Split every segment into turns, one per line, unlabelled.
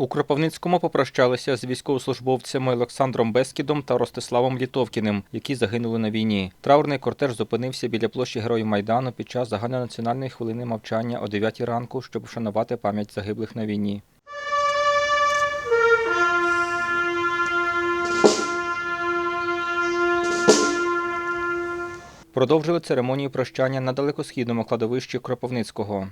У Кропивницькому попрощалися з військовослужбовцями Олександром Бескідом та Ростиславом Літовкіним, які загинули на війні. Траурний кортеж зупинився біля площі Героїв Майдану під час загальнонаціональної хвилини мовчання о 9 ранку, щоб вшанувати пам'ять загиблих на війні. Продовжили церемонію прощання на далекосхідному кладовищі Кропивницького.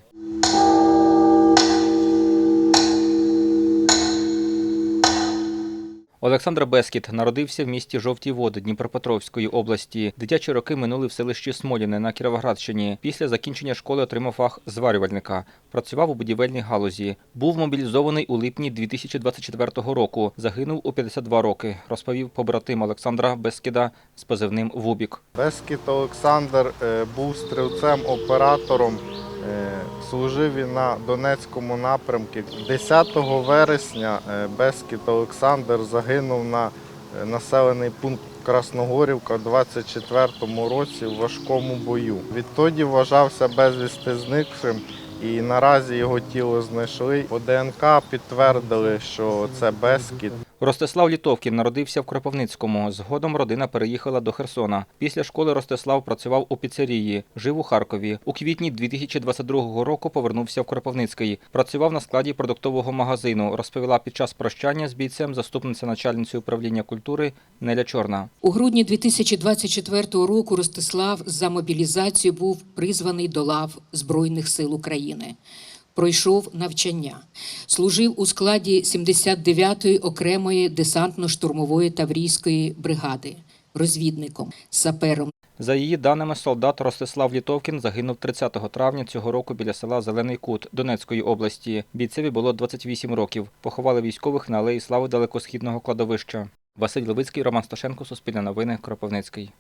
Олександр Бескіт народився в місті Жовті Води Дніпропетровської області. Дитячі роки минули в селищі Смоліне на Кіровоградщині. Після закінчення школи отримав фах зварювальника. Працював у будівельній галузі. Був мобілізований у липні 2024 року. Загинув у 52 роки, розповів побратим Олександра Бескіда з позивним Вубік.
Бескіт Олександр е, був стрілцем-оператором. е, Служив він на Донецькому напрямку. 10 вересня е, Бескіт Олександр загинув на е, населений пункт Красногорівка у 24-му році в важкому бою. Відтоді вважався безвісти зникшим і наразі його тіло знайшли. По ДНК підтвердили, що це Бескіт.
Ростислав Літовкін народився в Кропивницькому. Згодом родина переїхала до Херсона. Після школи Ростислав працював у піцерії, жив у Харкові. У квітні 2022 року повернувся в Кропивницький. Працював на складі продуктового магазину. Розповіла під час прощання з бійцем заступниця начальниці управління культури Неля Чорна.
У грудні 2024 року Ростислав за мобілізацію був призваний до лав Збройних сил України. Пройшов навчання, служив у складі 79-ї окремої десантно-штурмової таврійської бригади, розвідником, сапером.
За її даними, солдат Ростислав Літовкін загинув 30 травня цього року біля села Зелений Кут Донецької області. Бійцеві було 28 років. Поховали військових на алеї слави далекосхідного кладовища. Василь Левицький, Роман Сташенко, Суспільне новини, Кропивницький.